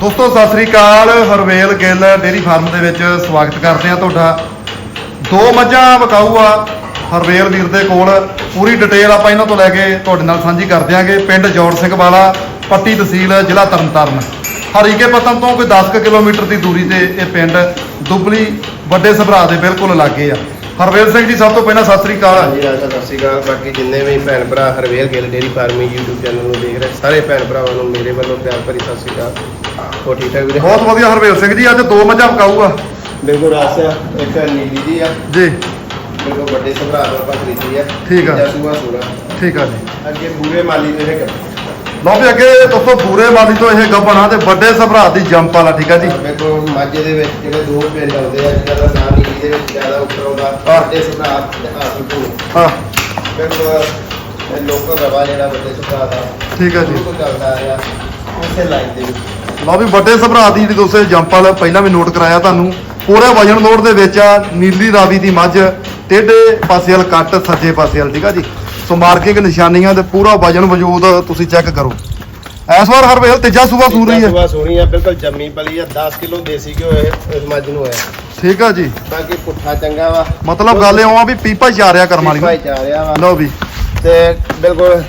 ਦੋਸਤੋ, ਸਤਿ ਸ੍ਰੀ ਅਕਾਲ, ਹਰਵੇਲ ਗਿੱਲ ਡੇਰੀ ਫਾਰਮ ਦੇ ਵਿੱਚ ਸਵਾਗਤ ਕਰਦੇ ਆ ਤੁਹਾਡਾ। ਦੋ ਮੱਝਾਂ ਵਿਕਾਊ ਆ ਹਰਵੇਲ ਵੀਰ ਦੇ ਕੋਲ। ਪੂਰੀ ਡਿਟੇਲ ਆਪਾਂ ਇਹਨਾਂ ਤੋਂ ਲੈ ਕੇ ਤੁਹਾਡੇ ਨਾਲ ਸਾਂਝੀ ਕਰ ਦਿਆਂਗੇ। ਪਿੰਡ ਜੋੜ ਸਿੰਘ ਵਾਲਾ, ਪੱਟੀ ਤਹਿਸੀਲ, ਜ਼ਿਲ੍ਹਾ ਤਰਨਤਾਰਨ। ਹਰੀਕੇ ਪਤਨ ਤੋਂ ਕੋਈ 10 ਕੁ ਕਿਲੋਮੀਟਰ ਦੀ ਦੂਰੀ ਤੇ ਇਹ ਪਿੰਡ ਦੁਬਲੀ ਵੱਡੇ ਸਭਰਾ ਦੇ ਬਿਲਕੁਲ ਲਾਗੇ ਆ। ਹਰਵੇਲ ਸਿੰਘ ਜੀ ਸਭ ਤੋਂ ਪਹਿਲਾਂ ਸਤਿ ਸ੍ਰੀ ਅਕਾਲ। ਹਾਂਜੀ ਰਾਜਾ ਸਤਿ ਸ਼੍ਰੀ ਅਕਾਲ। ਬਾਕੀ ਜਿੰਨੇ ਵੀ ਭੈਣ ਭਰਾ Harvel Gill dairy farming YouTube channel ਨੂੰ ਦੇਖ ਰਹੇ ਸਾਰੇ ਭੈਣ ਭਰਾਵਾਂ ਨੂੰ ਮੇਰੇ ਵੱਲੋਂ ਪਿਆਰ ਭਰੀ ਸਤਿ ਸ਼੍ਰੀ ਅਕਾਲ। ਹੋ ਠੀਕ ਠਾਕ ਵੀਰੇ? ਬਹੁਤ ਵਧੀਆ ਹਰਵੇਲ ਸਿੰਘ ਜੀ ਅੱਜ ਦੋ ਮੱਝਾਂ ਵਿਕਾਊ ਆ ਬਿਲਕੁਲ ਰਾਸਿਆ ਇੱਕ ਨੀਲੀ ਦੀ ਆ। ਜੀ। ਬਿਲਕੁਲ ਵੱਡੇ ਸਭਰਾ ਤੋਂ ਆਪਾਂ ਖਰੀਦੀ ਆ। ਠੀਕ ਆ। ਜਸੂਆ ਸੂਰਾ ਠੀਕ ਆ ਜੀ। ਅੱਗੇ ਪੂਰੇ ਮਾਲੀ ਦੇ ਇੱਕ ਵੀ ਅੱਗੇ ਦੋਸਤੋ ਪੂਰੇ ਵਾਲੀ ਤੋਂ ਇਹ ਗੱਬਣਾ ਤੇ ਵੱਡੇ ਸਭਰਾ ਦੀ ਜੰਪ ਵਾਲਾ ਠੀਕ ਆ ਜੀ? ਵੇਖੋ ਮਾਝੇ ਦੇ ਵਿੱਚ ਜਿਹੜੇ ਦੋ ਪਿੰਡ ਆਉਂਦੇ ਆ ਜਿਹਦਾ ਨਾਮ ਨੀਲੀ ਦੇ ਵਿੱਚ ਜ਼ਿਆਦਾ ਉੱਪਰ ਆਉਂਦਾ ਹਾਂ। ਵੱਡੇ ਸਭਰਾ ਆਸੂ ਹਾਂ। ਇਹ ਲੋਕਲ ਰਵਾ ਜਿਹੜਾ ਵੱਡੇ ਸਭਰਾ ਦਾ ਠੀਕ ਆ ਜੀ। ਉਹ ਚੱਲਦਾ ਆ ਉਸੇ ਲਾਈਨ ਦੇ ਵਿੱਚ। ਲਓ ਵੀ ਵੱਡੇ ਸਭਰਾ ਦੀ ਜਿਹੜੀ ਦੋਸਤੋ ਜੰਪ ਵਾਲਾ ਪਹਿਲਾਂ ਵੀ ਨੋਟ ਕਰਾਇਆ ਤੁਹਾਨੂੰ। ਪੂਰੇ ਵਜਨ ਲੋਡ ਦੇ ਵਿੱਚ ਆ ਨੀਲੀ ਰਾਵੀ ਦੀ ਮੱਝ ਟੇਢੇ ਪਾਸੇ ਵਾਲ ਕੱਟ ਸੱਜੇ ਪਾਸੇ ਵਾਲ ਠੀਕ ਆ ਜੀ? ਸੋ ਮਾਰਕਿੰਗ ਨਿਸ਼ਾਨੀਆਂ ਤੇ ਪੂਰਾ ਵਜਨ ਵਜੂਦ ਤੁਸੀਂ ਚੈੱਕ ਕਰੋ। ਇਸ ਵਾਰ ਹਰ ਵੇਲੇ ਤੀਜਾ ਸੂਬਾ ਸੂਰ ਰਹੀ ਹੈ। ਸੁਬਾ ਸੋਹਣੀ ਆ ਬਿਲਕੁਲ ਜੰਮੀ ਪਲੀ ਆ 10 ਕਿਲੋ ਦੇਸੀ ਘਿਓ ਇਹ ਇਸ ਮੱਝ ਨੂੰ ਹੋਇਆ ਠੀਕ ਆ ਜੀ। ਬਾਕੀ ਪੁੱਠਾ ਚੰਗਾ ਵਾ। ਮਤਲਬ ਗੱਲ ਇਹ ਆ ਵੀ ਪੀਪਾ ਚਾਰਿਆ ਕਰਮ ਵਾਲੀ। ਭਾਈ ਜਾ ਰਿਹਾ ਵਾ। ਲਓ ਵੀ। ਤੇ ਬਿਲਕੁਲ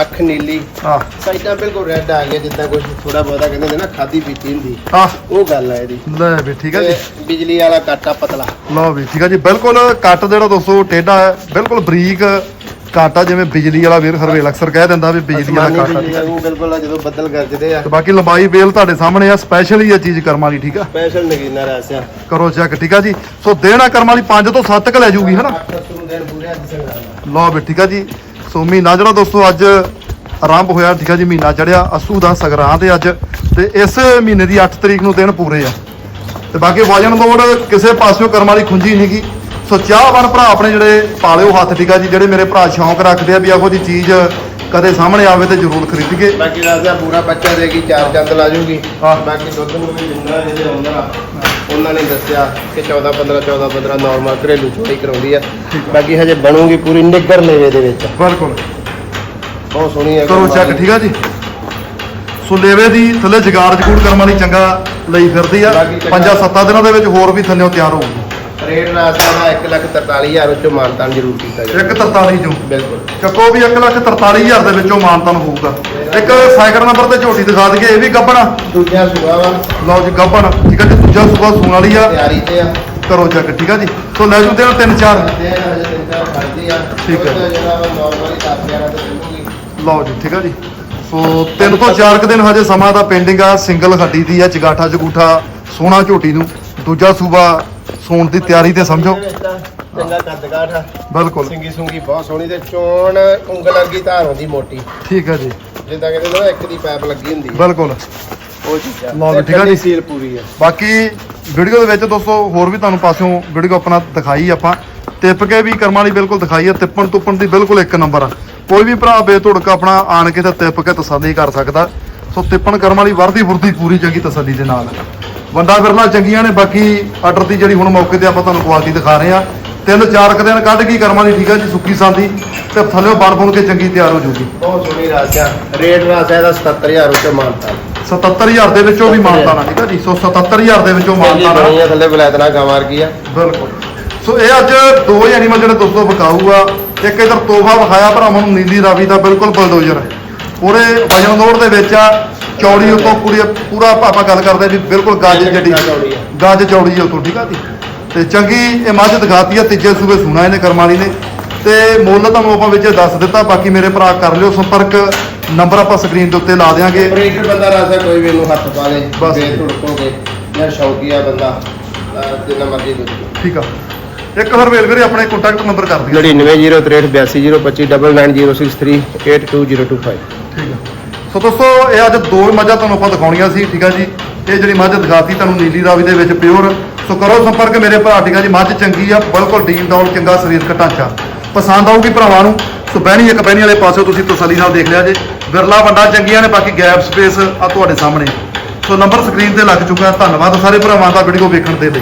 ਅੱਖ ਨੀਲੀ। ਆ ਸਾਈਡਾਂ ਬਿਲਕੁਲ ਰੈੱਡ ਆ ਗਿਆ ਜਿੱਦਾਂ ਕੁਝ ਥੋੜਾ ਬਹੁਤਾ ਕਹਿੰਦੇ ਹੁੰਦੇ ਨਾ ਖਾਦੀ ਪੀਤੀ ਹੁੰਦੀ। ਆ ਉਹ ਗੱਲ ਆ ਇਹਦੀ। ਲੈ ਵੀ ਠੀਕ ਆ ਜੀ। ਤੇ ਬਿਜਲੀ ਵਾਲਾ ਕਾਟਾ ਪਤਲਾ। ਲਓ ਵੀ ਠੀਕ ਆ ਜੀ। ਬਿਲਕੁਲ ਕੱਟ ਜਿਹੜਾ ਦੋਸਤੋ ਟੇਢਾ ਹੈ ਬਿਲਕੁਲ ਬਰੀਕ ਕੱਟ ਆ ਜਿਵੇਂ ਬਿਜਲੀ ਵਾਲਾ ਵੀਰ ਹਰਵੇਲ ਅਕਸਰ ਕਹਿ ਦਿੰਦਾ ਵੀ ਬਿਜਲੀ ਵਾਲਾ ਕੱਟ। ਵਾਂਗੂ ਬਿਲਕੁਲ ਆ ਜਦੋਂ ਬੱਦਲ ਗਰਜਦੇ ਆ। ਤੇ ਬਾਕੀ ਲੰਬਾਈ ਵੇਲ ਤੁਹਾਡੇ ਸਾਹਮਣੇ ਆ ਸਪੈਸ਼ਲ ਹੀ ਇਹ ਚੀਜ਼ ਕਰਮ ਵਾਲੀ ਠੀਕ ਆ? ਸਪੈਸ਼ਲ ਨਗੀਨਾ ਰਾਸਿਆ ਕਰੋ ਚੈੱਕ ਠੀਕ ਆ ਜੀ? ਸੋ ਦੇਣਾ ਕਰਮ ਵਾਲੀ 5 ਤੋਂ 7 ਕ ਲੈ ਜੂਗੀ ਹਨਾ? ਲਓ ਵੀ ਠੀਕ ਆ ਜੀ। ਸੋ ਮਹੀਨਾ ਜਿਹੜਾ ਦੋਸਤੋ ਅੱਜ ਆਰੰਭ ਹੋਇਆ ਠੀਕ ਆ ਜੀ ਮਹੀਨਾ ਚੜਿਆ ਅਸੂ ਦਾ ਸਗਰਾਂ ਤੇ ਅੱਜ। ਤੇ ਇਸ ਮਹੀਨੇ ਦੀ 8 ਤਰੀਕ ਨੂੰ ਦਿਨ ਪੂਰੇ ਆ। ਤੇ ਬਾਕੀ ਵਜਨ ਲੋਡ ਕਿਸੇ ਪਾਸਿਓਂ ਕਰਮ ਵਾਲੀ ਖੁੰਝੀ ਨਹੀਂਗੀ ਸੋ ਚਾਹਵਾਨ ਭਰਾ ਆਪਣੇ ਜਿਹੜੇ ਪਾਲਿਓ ਹੱਥ ਆ ਜੀ ਜਿਹੜੇ ਮੇਰੇ ਭਰਾ ਸ਼ੌਂਕ ਰੱਖਦੇ ਆ ਵੀ ਇਹੋ ਜੀ ਚੀਜ਼ ਕਦੇ ਸਾਹਮਣੇ ਆਵੇ ਤੇ ਜ਼ਰੂਰ ਖਰੀਦੀਏ। ਬਾਕੀ ਰਾਜਾ ਪੂਰਾ ਬੱਚਾ ਦੇਗੀ ਚਾਰ ਚੰਦ ਲਾ ਜੂਗੀ। ਬਾਕੀ ਦੁੱਧ ਨੂੰ ਵੀ ਜਿੰਨਾ ਜਿਹੜੇ ਆਉਂਦਾ ਉਹਨਾਂ ਨੇ ਦੱਸਿਆ ਕਿ 14 15 14 15 ਨਾਰਮਲ ਘਰੇਲੂ ਚੋਈ ਕਰਾਉਂਦੀ ਆ। ਬਾਕੀ ਹਜੇ ਬਣੂਗੀ ਪੂਰੀ ਨਿੱਗਰ ਲੇਵੇ ਦੇ ਵਿੱਚ। ਬਿਲਕੁਲ। ਬਹੁਤ ਸੋਹਣੀ ਹੈ ਕਰੋ ਚੈੱਕ ਠੀਕ ਆ ਜੀ? ਸੋ ਲੇਵੇ ਦੀ ਥੱਲੇ ਜਗਾੜ ਜਗੂੜ ਕਰਮ ਵਾਲੀ ਚੰਗਾ ਲਈ ਫਿਰਦੀ ਆ। ਪੰਜਾਂ ਸੱਤਾਂ ਦਿਨਾਂ ਦੇ ਵਿੱਚ ਹੋਰ ਵੀ ਥੱਲੇ ਤਿਆਰ ਹੋਊਗੀ। ਰੇਟ ਰਾਸਤਾ ਦਾ 143000 ਵਿੱਚੋਂ ਮਾਨਤਾਨ ਜ਼ਰੂਰ ਕੀਤਾ ਜਾਵੇ 143 ਚੋਂ? ਬਿਲਕੁਲ। ਚੱਕੋ ਵੀ 1,43,000 ਦੇ ਵਿੱਚੋਂ ਮਾਨਤਨ ਹੋਊਗਾ। ਇੱਕ ਸਾਈਕਲ ਨੰਬਰ ਤੇ ਝੋਟੀ ਦਿਖਾ ਦਈਏ ਇਹ ਵੀ ਗੱਬਣ ਦੂਜਾ ਸੁਆ ਵਾ। ਲਓ ਜੀ ਗੱਬਣ ਠੀਕ ਹੈ ਜੀ ਦੂਜਾ ਸੂਬਾ ਸੂਣ ਵਾਲੀ ਆ। ਤਿਆਰੀ ਤੇ ਆ। ਕਰੋ ਚੈੱਕ ਠੀਕ ਆ ਜੀ। ਸੋ ਲੈ ਜੂ ਦੇਣ ਤਿੰਨ ਚਾਰ। ਤੇ ਹਜੇ ਤਿੰਨ ਚਾਰ ਖੜਦੀ ਆ। ਠੀਕ ਹੈ। ਦੁੱਧ ਜਿਹੜਾ ਵਾ ਨਾਰਮਲ 10 11 ਤੇ ਮਿਲੂਗੀ ਲਓ ਜੀ ਠੀਕ ਆ ਜੀ। ਸੋ ਤਿੰਨ ਤੋਂ ਚਾਰ ਕੁ ਦਿਨ ਹਜੇ ਸਮਾਂ ਦਾ ਪੈਂਡਿੰਗ ਆ। ਸਿੰਗਲ ਹੱਡੀ ਦੀ ਆ ਚਗਾਠਾ ਜਗੂਠਾ ਸੋਹਣਾ ਝੋਟੀ ਨੂੰ। ਦੂਜਾ ਸੂਬਾ ਸੂਣ ਦੀ ਤਿਆਰੀ ਤੇ ਸਮਝੋ। ਚੰਗਾ ਕੱਦ ਕਾਠ ਆ ਬਿਲਕੁਲ। ਸਿੰਗੀ ਸੁੰਗੀ ਬਹੁਤ ਸੋਹਣੀ ਤੇ ਚੋਣ ਉਂਗਲ ਵਰਗੀ ਧਾਰ ਹੁੰਦੀ ਮੋਟੀ। ਠੀਕ ਆ ਜੀ। ਜਿੱਦਾਂ ਕਹਿੰਦੇ ਨਾ ਇੱਕ ਦੀ ਪਾਈਪ ਲੱਗੀ ਹੁੰਦੀ ਆ। ਬਿਲਕੁਲ। ਉਹ ਚੀਜ਼ਾਂ ਲਓ ਵੀ ਤੇ ਠੀਕ ਆ ਜੀ। ਸੀਲ ਪੂਰੀ ਆ। ਬਾਕੀ ਵੀਡੀਓ ਦੇ ਵਿੱਚ ਦੋਸਤੋ ਹੋਰ ਵੀ ਤੁਹਾਨੂੰ ਪਾਸਿਓਂ ਵੀਡੀਓ ਆਪਣਾ ਦਿਖਾਈ ਆਪਾਂ। ਟਿੱਪ ਕੇ ਵੀ ਕਰਮਾਂ ਵਾਲੀ ਬਿਲਕੁਲ ਦਿਖਾਈ ਹੈ ਤਿੱਪਣ ਤੁੱਪਣ ਦੀ ਬਿਲਕੁਲ ਇੱਕ ਨੰਬਰ ਆ। ਕੋਈ ਵੀ ਭਰਾ ਬੇਧੁੜਕ ਆਪਣਾ ਆਣ ਕੇ ਤੇ ਟਿੱਪ ਕੇ ਤਸੱਲੀ ਕਰ ਸਕਦਾ। ਸੋ ਤਿੱਪਣ ਕਰਮ ਵਾਲੀ ਵਰਦੀ ਫੁਰਦੀ ਪੂਰੀ ਚੰਗੀ ਤਸੱਲੀ ਦੇ ਨਾਲ। ਬੰਦਾ ਫਿਰਨਾ ਚੰਗੀਆਂ ਨੇ ਬਾਕੀ ਆਰਡਰ ਦੀ ਜਿਹੜੀ ਹੁਣ ਮੌਕੇ ਤੇ ਆਪਾਂ ਤੁਹਾਨੂੰ ਕੁਆਲਿਟੀ ਦਿਖਾ ਰਹੇ ਆ ਤਿੰਨ ਚਾਰ ਕੁ ਦਿਨ ਕੱਢ ਕੇ ਕਰਮਾਂ ਵਾਲੀ ਠੀਕ ਆ ਜੀ ਸੁੱਕੀ ਸਾਂਦੀ ਤੇ ਥੱਲੇ ਬਣ ਬੁਣ ਕੇ ਚੰਗੀ ਤਿਆਰ ਹੋ ਜੂਗੀ। ਬਹੁਤ ਸੋਹਣੀ ਰਾਜਾ ਰੇਟ ਰਾਜਾ ਇਹਦਾ 77000 ਉੱਤੇ ਮਾਨਤਾ। 77000 ਦੇ ਵਿੱਚੋਂ ਵੀ ਮਾਨਤਾਨਾ ਠੀਕ ਆ ਜੀ? ਸੋ 77000 ਦੇ ਵਿੱਚੋਂ ਬਣੀ ਆ ਥੱਲੇ ਬਲੈਤਨਾ ਗਾਵਾਰ ਕੀ ਆ। ਬਿਲਕੁਲ। ਸੋ ਇਹ ਅੱਜ ਦੋ ਐਨੀਮਲ ਜਿਹੜੇ ਦੋਸਤੋ ਵਿਕਾਊ ਆ ਇੱਕ ਇਧਰ ਤੋਹਫਾ ਵਿਖਾਇਆ ਭਰਾਵਾਂ ਨੂੰ ਨੀਲੀ ਰਾਵੀ ਦਾ ਬਿਲਕੁਲ ਬਲਡੋਜ਼ਰ। ਹੈ ਪੂਰੇ ਵਜਨ ਲੋਡ ਦੇ ਵਿੱਚ ਆ ਚੌੜੀ ਉਤੋਂ ਪੂਰੀ ਪੂਰਾ ਆਪਾਂ ਗੱਲ ਕਰਦੇ ਵੀ ਬਿਲਕੁਲ ਗੱਜ ਜੱਡੀ। ਗੱਜ ਚੌੜੀ ਉਤੋਂ ਠੀਕ ਆ ਜੀ ਤੇ ਚੰਗੀ ਇਹ ਮੱਝ ਦਿਖਾਤੀ ਆ ਤੀਜੇ ਸੂਬੇ ਸੁਣਾ ਇਹਨੇ ਕਰਮਾਲੀ ਨੇ ਤੇ ਮੁੱਲ ਤੁਹਾਨੂੰ ਆਪਾਂ ਵਿੱਚ ਦੱਸ ਦਿੱਤਾ ਬਾਕੀ ਮੇਰੇ ਭਰਾ ਕਰ ਲਿਓ ਸੰਪਰਕ ਨੰਬਰ ਆਪਾਂ ਸਕਰੀਨ ਦੇ ਉੱਤੇ ਲਾ ਦਿਆਂਗੇ ਆਪਰੇਟਰ ਬੰਦਾ ਰਾਜਾ ਕੋਈ ਵੀ ਇਹਨੂੰ ਹੱਥ ਪਾ ਲੇ। ਬੇ ਧੁੜਕੋਗੇ ਜਾਂ ਸ਼ੌਕੀਆ ਬੰਦਾ ਜਿੰਨਾ ਮਰਜ਼ੀ। ਠੀਕ ਆ ਇੱਕ ਹਰਵੇਲ ਵੀਰੇ ਆਪਣੇ ਕੰਟੈਕਟ ਨੰਬਰ ਕਰ ਦਿਓ। 99038206382025 ਠੀਕ ਹੈ। ਸੋ ਦੋਸਤੋ ਇਹ ਅੱਜ ਦੋ ਮੱਝਾਂ ਤੁਹਾਨੂੰ ਆਪਾਂ ਦਿਖਾਉਣੀਆਂ ਸੀ ਠੀਕ ਹੈ ਜੀ। ਇਹ ਜਿਹੜੀ ਮੱਝ ਦਿਖਾਤੀ ਤੁਹਾਨੂੰ ਨੀਲੀ ਰਾਵੀ ਦੇ ਵਿੱਚ ਪਿਓਰ। ਸੋ ਕਰੋ ਸੰਪਰਕ ਮੇਰੇ ਭਰਾ ਠੀਕ ਹੈ ਜੀ। ਮੱਝ ਚੰਗੀ ਆ ਬਿਲਕੁਲ ਡੀਲ ਡੌਲ ਚੰਗਾ ਸਰੀਰਕ ਢਾਂਚਾ ਪਸੰਦ ਆਊਗੀ ਭਰਾਵਾਂ ਨੂੰ। ਸੋ ਬਹਿਣੀ ਇੱਕ ਬਹਿਣੀ ਵਾਲੇ ਪਾਸੇ ਤੁਸੀਂ ਤਸੱਲੀ ਨਾਲ ਦੇਖ ਲਿਆ ਜੇ। ਬਿਰਲਾ ਵੱਡਾ ਚੰਗੀਆਂ ਨੇ ਬਾਕੀ ਗੈਪ ਸਪੇਸ ਆ ਤੁਹਾਡੇ ਸਾਹਮਣੇ। ਸੋ ਨੰਬਰ ਸਕਰੀਨ ਤੇ ਲੱਗ ਚੁੱਕਾ। ਧੰਨਵਾਦ ਸਾਰੇ ਭਰਾਵਾਂ ਦਾ ਵੀਡੀਓ ਵੇਖਣ ਦੇ ਲਈ।